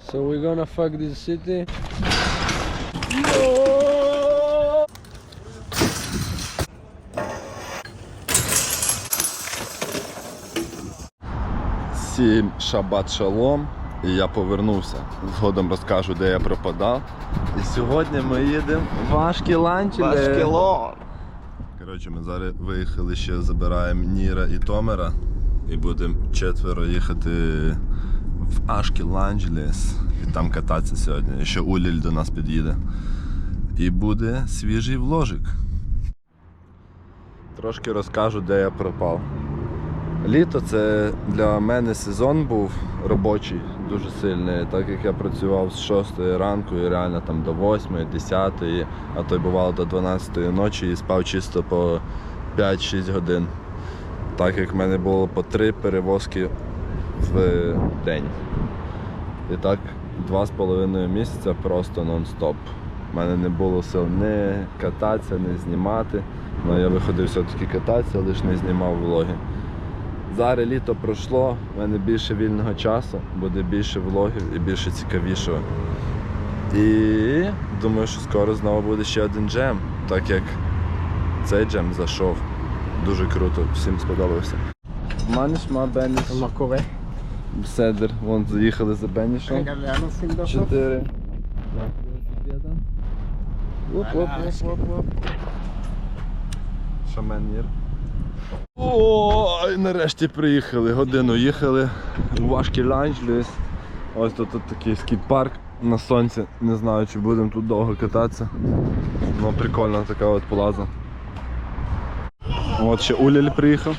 So we're gonna fuck this city. Всім шабат шалом. І я повернувся. Згодом розкажу, де я пропадав. І сьогодні ми їдемо в Ашкеланчеле. Коротше, ми зараз виїхали ще забираємо Ніра і Томера. І будемо четверо їхати в Ашкеланджелес. І там кататися сьогодні. Ще Уліль до нас під'їде. І буде свіжий вложик. Трошки розкажу, де я пропав. Літо це для мене сезон був робочий, дуже сильний, так як я працював з 6 ранку і реально там до 8, 10, а то й бувало до 12 ночі і спав чисто по 5-6 годин. Так як в мене було по 3 перевозки в день. І так, два з половиною місяця просто нон-стоп. У мене не було сил не кататися, не знімати. Ну, Я виходив все-таки кататися, лише не знімав влоги. Зараз літо пройшло, в мене більше вільного часу, буде більше влогів і більше цікавішого. І думаю, що скоро знову буде ще один джем, так як цей джем зайшов. Дуже круто, всім сподобався. Manchmal bin ich. Mal. Седер, вон заїхали за Бенішом. 4. Оп-оп-оп-оп-оп. Шаменір. Ой, нарешті приїхали, годину їхали. Важкий ланч десь. Ось тут, тут такий скіт-парк на сонці. Не знаю чи будемо тут довго кататися. Ну прикольна така от полаза. От ще уліль приїхав.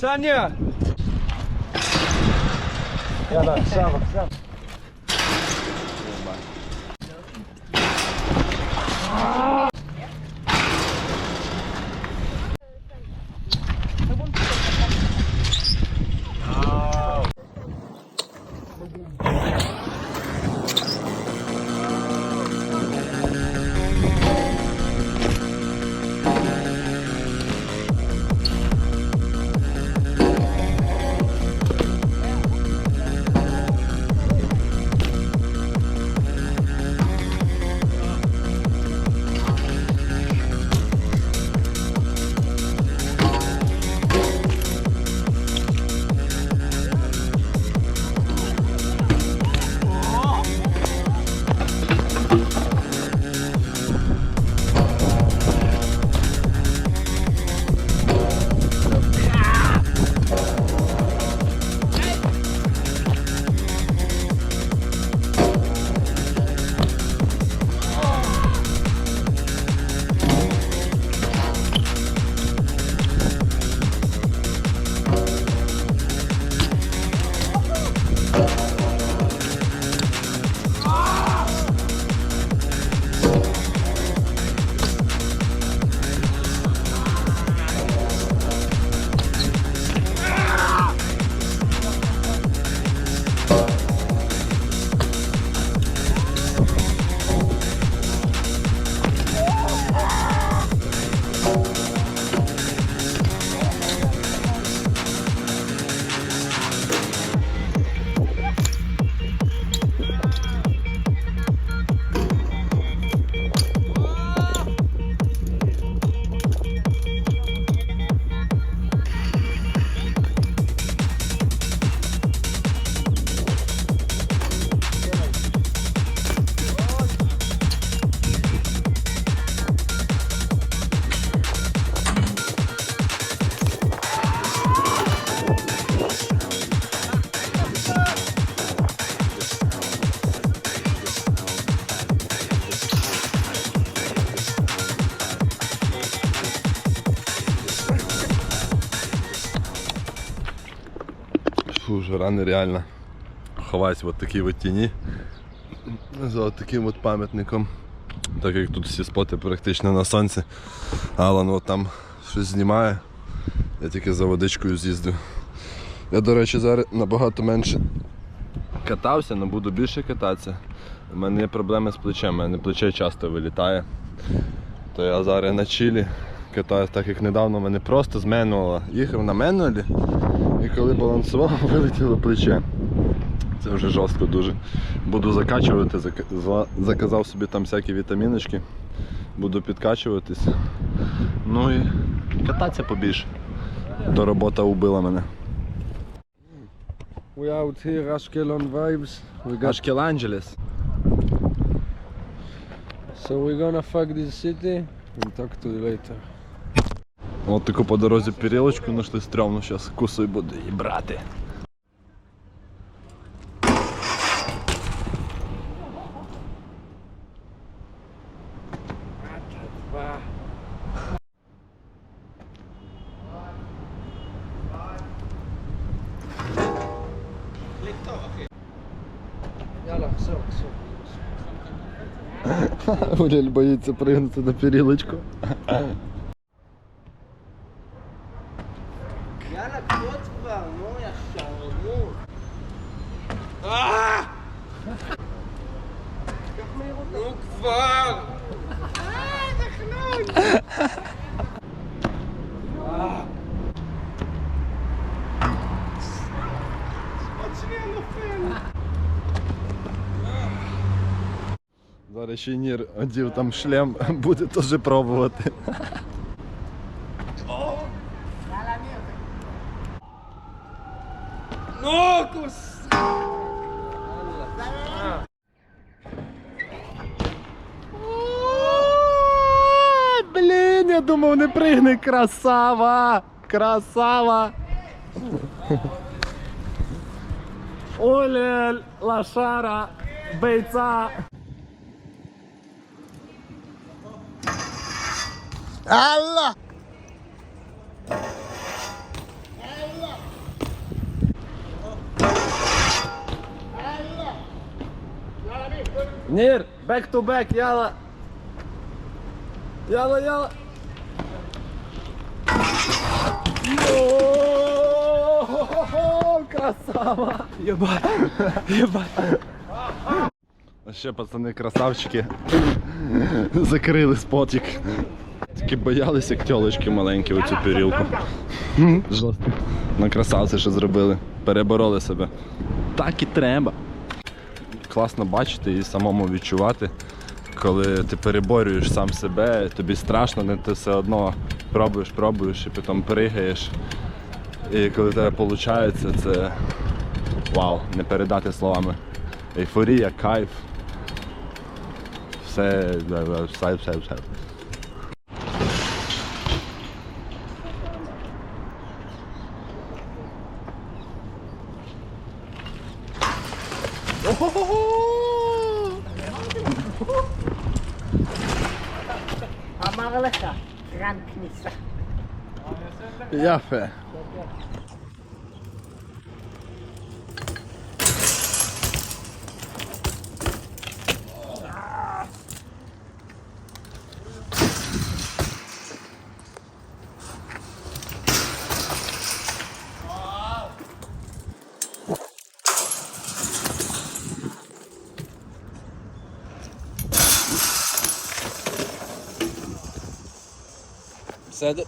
О, Саня! Фу, Жара нереальна. Ховаюсь в такій от тіні. За от таким от пам'ятником. Так як тут всі споти практично на сонці. Алан от там щось знімає. Я тільки за водичкою з'їздив. Я, до речі, зараз набагато менше катався, але буду більше кататися. У мене є проблеми з плечем, у мене плече часто вилітає. То я зараз на чилі катаюсь, так як недавно мене просто з. Їхав на менуалі коли балансував, вилетіло плече. Це вже жорстко дуже. Буду закачувати, заказав собі там всякі вітаміночки. Буду підкачуватись. Ну і кататися побільше. То робота убила мене. We out here, Ashkelon vibes. We got Ашкеланджелес. so we're gonna fuck this city and talk to you later. От таку по дорозі перілочку знайшли стрьомну, зараз кусою буду її брати. So. Боїться пригнути на перілочку. Стефан! Зараз ще нір одів там шлем, буде теж пробувати. Я думав, не пригни, красава! Красава! Олель, лашара, бейца! Алла! Нир, бек ту бек, яла! Яла, яла! Красава! Єбать, єбать. А ще пацани красавчики закрили спотик. Тільки боялися, як тьолочки маленькі оцю перілку. Жорстко. На красавці що зробили. Перебороли себе. Так і треба класно бачити і самому відчувати, коли ти переборюєш сам себе, тобі страшно, але ти все одно пробуєш, пробуєш і потім пригаєш. І коли тебе виходить, це вау, не передати словами. Ейфорія, кайф. Все, все, все, все. Ого-го-го! Mağlısa, Rampinisa. Zafer. Mercedes.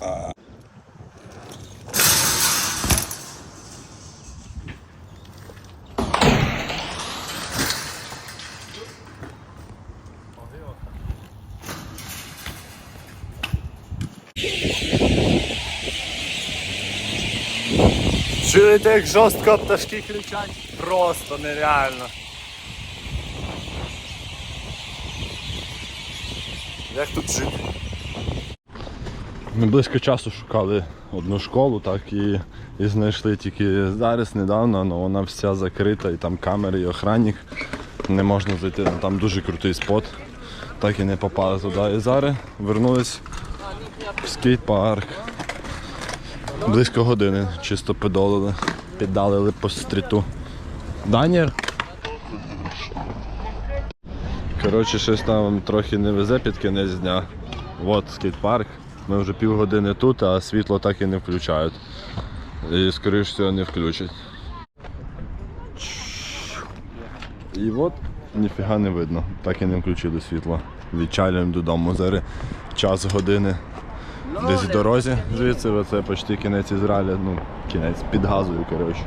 А. Чуєте, як жорстко пташки кричать? Просто нереально. Як тут жити? Ми близько часу шукали одну школу, так і, і знайшли тільки зараз недавно, але вона вся закрита, і там камери, і охранник. Не можна зайти, ну, там дуже крутий спот. Так і не попали туди. І зараз вернулись в скейт-парк. Близько години чисто піддалили, піддалили по стріту. Данір? Коротше, щось нам трохи не везе під кінець дня. От скейт-парк. Ми вже півгодини тут, а світло так і не включають. І скоріш всього не включать. І от ніфіга не видно, так і не включили світло. Відчалюємо додому. Зараз час години десь в дорозі звідси, це почти кінець Ізраїля, ну, кінець під газою, коротше.